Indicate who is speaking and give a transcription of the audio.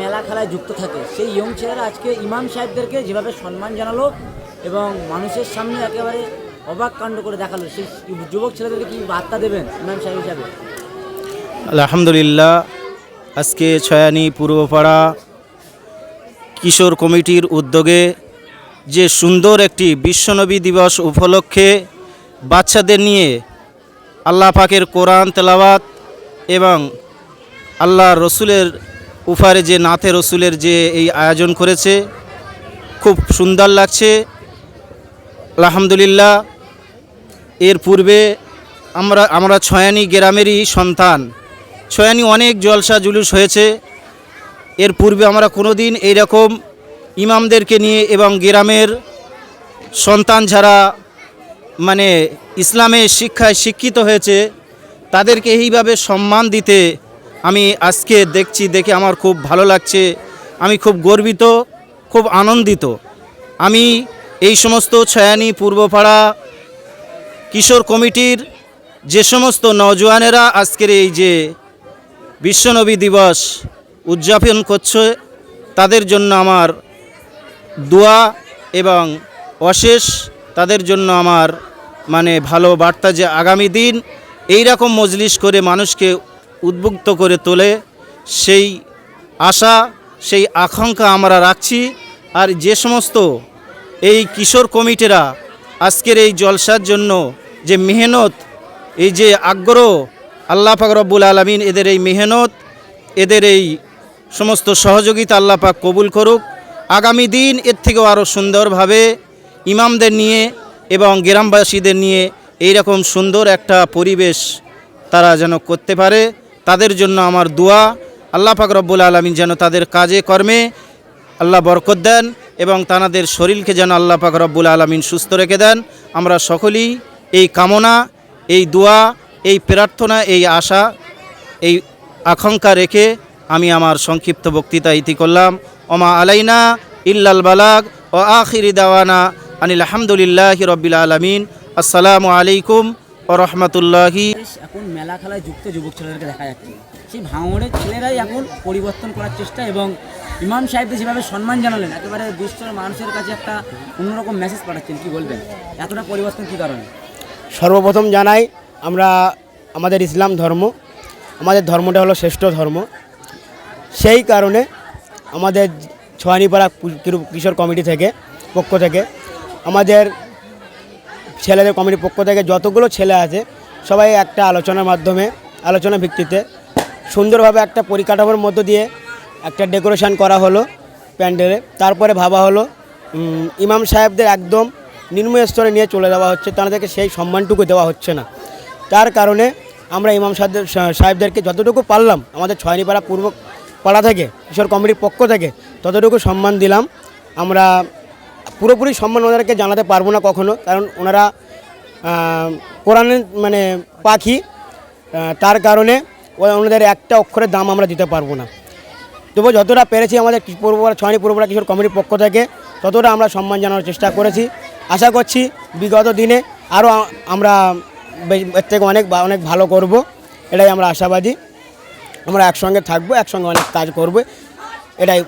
Speaker 1: মেলা খেলায় যুক্ত থাকে। সেই ইয়ং ছেলেরা আজকে ইমাম সাহেবদেরকে যেভাবে সম্মান জানালো এবং মানুষের সামনে একেবারে অবাক কাণ্ড করে দেখাল, সেই যুবক ছেলেদেরকে কি বার্তা দেবেন ইমাম সাহেব হিসাবে?
Speaker 2: আলহামদুলিল্লাহ, আজকে ছয়ানি পূর্বপাড়া কিশোর কমিটির উদ্যোগে যে সুন্দর একটি বিশ্বনবী দিবস উপলক্ষে বাচ্চাদের নিয়ে আল্লাহ পাকের কোরআন তেলাওয়াত এবং আল্লাহ রসুলের উফারে যে নাথে রসুলের যে এই আয়োজন করেছে, খুব সুন্দর লাগছে। আলহামদুলিল্লাহ, এর পূর্বে আমরা আমরা ছয়ানি গ্রামেরই সন্তান। ছয়ানি অনেক জলসা জুলুস হয়েছে। এর পূর্বে আমরা কোনো দিন এইরকম ইমামদেরকে নিয়ে এবং গ্রামের সন্তান যারা মানে ইসলামের শিক্ষায় শিক্ষিত হয়েছে, তাদেরকে এইভাবে সম্মান দিতে আমি আজকে দেখছি দেখে আমার খুব ভালো লাগছে। আমি খুব গর্বিত, খুব আনন্দিত। আমি এই সমস্ত ছয়ানি পূর্বপাড়া কিশোর কমিটির যে সমস্ত নওজোয়ানেরা আজকের এই যে বিশ্বনবী দিবস উদযাপন করছে, তাদের জন্য আমার দোয়া এবং অশেষ তাদের জন্য আমার মানে ভালো বার্তা যে আগামী দিন এই রকম মজলিস করে মানুষকে উদ্বুদ্ধ করে তোলে, সেই আশা, সেই আকাঙ্ক্ষা আমরা রাখছি। আর যে সমস্ত এই কিশোর কমিটিরা আজকের এই জলসার জন্য যে মেহনত, এই যে আগ্রহ, আল্লাহ পাক রব্বুল আলমিন এদের এই মেহনত, এদের এই সমস্ত সহযোগিতা আল্লাহ পাক কবুল করুক। আগামী দিন এর থেকেও আরও সুন্দরভাবে ইমামদের নিয়ে এবং গ্রামবাসীদের নিয়ে এই রকম সুন্দর একটা পরিবেশ তারা যেন করতে পারে। তাদের জন্য আমার দোয়া। আল্লাহ পাক রব্বুল আলমিন যেন তাদের কাজে কর্মে আল্লাহ বরকত দেন এবং তানাদের শরীরকে যেন আল্লাহ পাক রব্বুল আলমিন সুস্থ রেখে দেন। আমরা সকলেই এই কামনা, এই দোয়া, এই প্রার্থনা, এই আশা, এই আকাঙ্ক্ষা রেখে আমি আমার সংক্ষিপ্ত বক্তৃতা ইতি করলাম। ওমা আলাইনা ইল্লাল বালাগ ও আখিরি দাওয়ানা আনিল আলহামদুলিল্লাহ রব্বিল আলমিন। আসসালামু আলাইকুম রহমতুল্লাহি।
Speaker 1: এখন মেলা খেলায় যুক্ত যুবক ছেলেদেরকে দেখা যাচ্ছে। সেই ভাঙড়ের ছেলেরাই এখন পরিবর্তন করার চেষ্টা এবং ইমাম সাহেবদের যেভাবে সম্মান জানালেন একেবারে দুষ্ট মানুষের কাছে একটা অন্যরকম মেসেজ পাঠাচ্ছেন কি বলবেন? এতটা পরিবর্তন কী কারণে?
Speaker 3: সর্বপ্রথম জানাই আমরা আমাদের ইসলাম ধর্ম আমাদের ধর্মটা হলো শ্রেষ্ঠ ধর্ম। সেই কারণে আমাদের ছয়ানিপাড়া কিশোর কমিটি থেকে পক্ষ থেকে আমাদের ছেলেদের কমিটির পক্ষ থেকে যতগুলো ছেলে আছে, সবাই একটা আলোচনার মাধ্যমে, আলোচনা ভিত্তিতে সুন্দরভাবে একটা পরিকাঠামোর মধ্য দিয়ে একটা ডেকোরেশন করা হলো প্যান্ডেলে। তারপরে ভাবা হলো ইমাম সাহেবদের একদম নিম্ন স্তরে নিয়ে চলে যাওয়া হচ্ছে, তাদেরকে সেই সম্মানটুকু দেওয়া হচ্ছে না। তার কারণে আমরা ইমাম সাহেবদের, সাহেবদেরকে যতটুকু পারলাম, আমাদের ছয়নিপাড়া পূর্ব পাড়া থেকে, কিশোর কমিটির পক্ষ থেকে, ততটুকু সম্মান দিলাম। আমরা পুরোপুরি সম্মান ওনাদেরকে জানাতে পারব না কখনো, কারণ ওনারা কোরআনের মানে পাখি তার কারণে ওনাদের একটা অক্ষরের দাম আমরা দিতে পারব না। তবু যতটা পেরেছি আমাদের পূর্বপাড়া ছয়নি পূর্বপাড়া কিশোর কমিটির পক্ষ থেকে ততটা আমরা সম্মান জানানোর চেষ্টা করেছি। আশা করছি বিগত দিনে আরও আমরা এর থেকে অনেক অনেক ভালো করব, এটাই আমরা আশাবাদী। আমরা একসঙ্গে থাকব, একসঙ্গে অনেক কাজ করব, এটাই